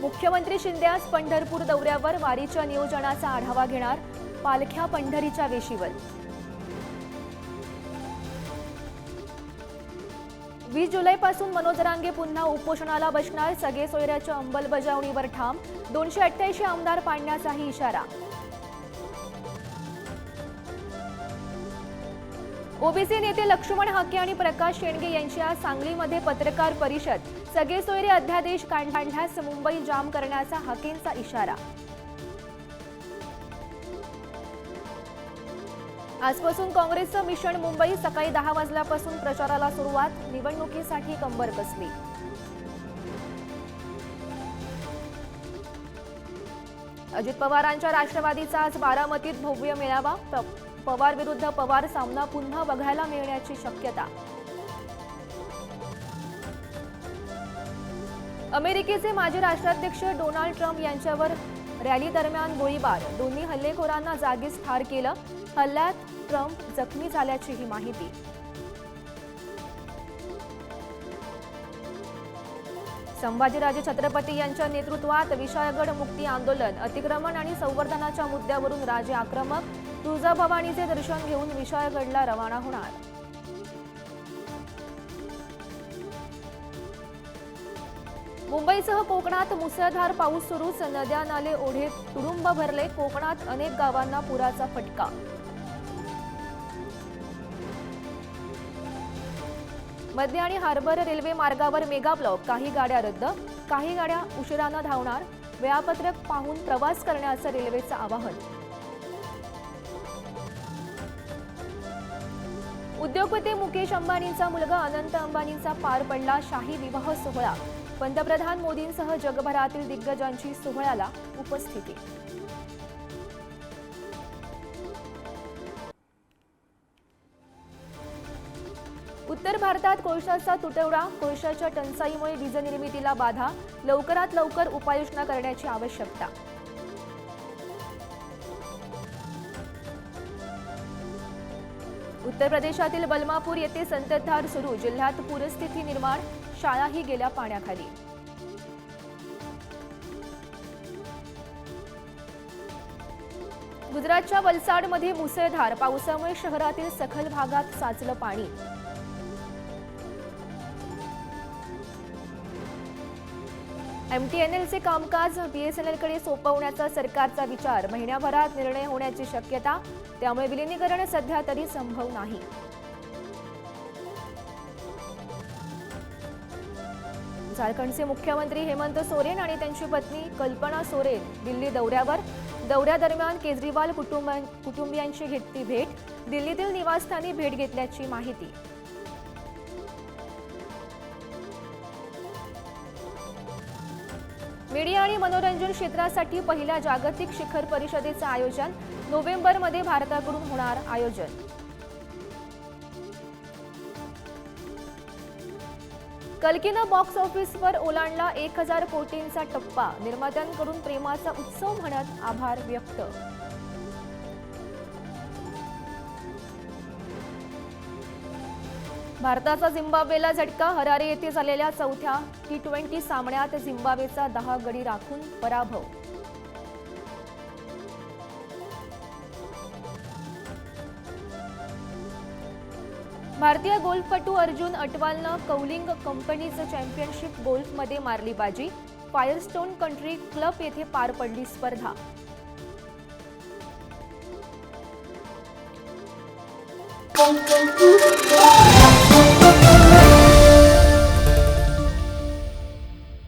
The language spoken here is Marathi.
मुख्यमंत्री शिंदे आज पंढरपूर दौऱ्यावर वारीच्या नियोजनाचा आढावा घेणार पालख्या पंढरीच्या वेशीवर. वीस जुलैपासून मनोज रांगे पुन्हा उपोषणाला बसणार सगळे सोयऱ्याच्या अंमलबजावणीवर ठाम दोनशे अठ्ठ्याऐंशी आमदार पाडण्याचाही इशारा ओबीसी नेते लक्ष्मण हाके आणि प्रकाश शेंडगे यांची आज सांगलीमध्ये पत्रकार परिषद. सगळे सोयरे अध्यादेश काढल्यास मुंबई जाम करण्याचा हाकेंचा इशारा. आजपासून काँग्रेसचं मिशन मुंबई सकाळी दहा वाजल्यापासून प्रचाराला सुरुवात निवडणुकीसाठी कंबर कसली? अजित पवारांच्या राष्ट्रवादीचा आज बारामतीत भव्य मेळावा पवार विरुद्ध पवार सामना पुन्हा बघायला मिळण्याची शक्यता. अमेरिकेचे माजी राष्ट्राध्यक्ष डोनाल्ड ट्रम्प यांच्यावर रॅली दरम्यान गोळीबार. दोन्ही हल्लेखोरांना जागीच ठार केलं. हल्ल्यात ट्रम्प जखमी झाल्याचीही माहिती. संभाजीराजे छत्रपती यांच्या नेतृत्वात विशाळगड मुक्ती आंदोलन अतिक्रमण आणि संवर्धनाच्या मुद्द्यावरून राजे आक्रमक तुळजाभवानीचे दर्शन घेऊन विशाळगडला रवाना होणार. मुंबईसह कोकणात मुसळधार पाऊस सुरूच नद्या नाले ओढे तुडुंब भरले कोकणात अनेक गावांना पुराचा फटका. मध्य आणि हार्बर रेल्वे मार्गावर मेगा ब्लॉक काही गाड्या रद्द काही गाड्या उशिरानं धावणार वेळापत्रक पाहून प्रवास करण्याचं रेल्वेचं आवाहन. उद्योगपती मुकेश अंबानींचा मुलगा अनंत अंबानींचा पार पडला शाही विवाह सोहळा. पंतप्रधान मोदींसह जगभरातील दिग्गजांची सोहळ्याला उपस्थिती. उत्तर भारतात कोळशाचा तुटवडा कोळशाच्या टंचाईमुळे वीज निर्मितीला बाधा लवकरात लवकर उपाययोजना करण्याची आवश्यकता. उत्तर प्रदेशातील बलमापूर येथे संततधार सुरू. जिल्ह्यात पूरस्थिती निर्माण शाळाही गेल्या पाण्याखाली. गुजरातच्या वलसाडमध्ये मुसळधार पावसामुळे शहरातील सखल भागात साचलं पाणी. एमटीएनएलचे कामकाज बीएसएनएलकडे सोपवण्याचा सरकारचा विचार. महिन्याभरात निर्णय होण्याची शक्यता त्यामुळे विलिनीकरण सध्या तरी संभव नाही. झारखंडचे मुख्यमंत्री हेमंत सोरेन आणि त्यांची पत्नी कल्पना सोरेन दिल्ली दौऱ्यावर. दौऱ्यादरम्यान केजरीवाल कुटुंब कुटुंबियांची घेतली भेट. दिल्लीतील निवासस्थानी भेट घेतल्याची माहिती. मीडिया आणि मनोरंजन क्षेत्रासाठी पहिल्या जागतिक शिखर परिषदेचं आयोजन नोव्हेंबरमध्ये भारताकडून होणार आयोजन. कल्कीनं बॉक्स ऑफिसवर ओलांडला एक हजार कोटींचा टप्पा निर्मात्यांकडून प्रेमाचा उत्सव म्हणत आभार व्यक्त भारताचा झिम्बाब्वेला झटका हरारे येथे झालेल्या चौथ्या टी ट्वेंटी सामन्यात झिम्बाब्वेचा दहा गडी राखून पराभव. भारतीय गोल्फपटू अर्जुन अटवालनं कौलिंग कंपनीचं चॅम्पियनशिप गोल्फमध्ये मारली बाजी फायरस्टोन कंट्री क्लब येथे पार पडली स्पर्धा.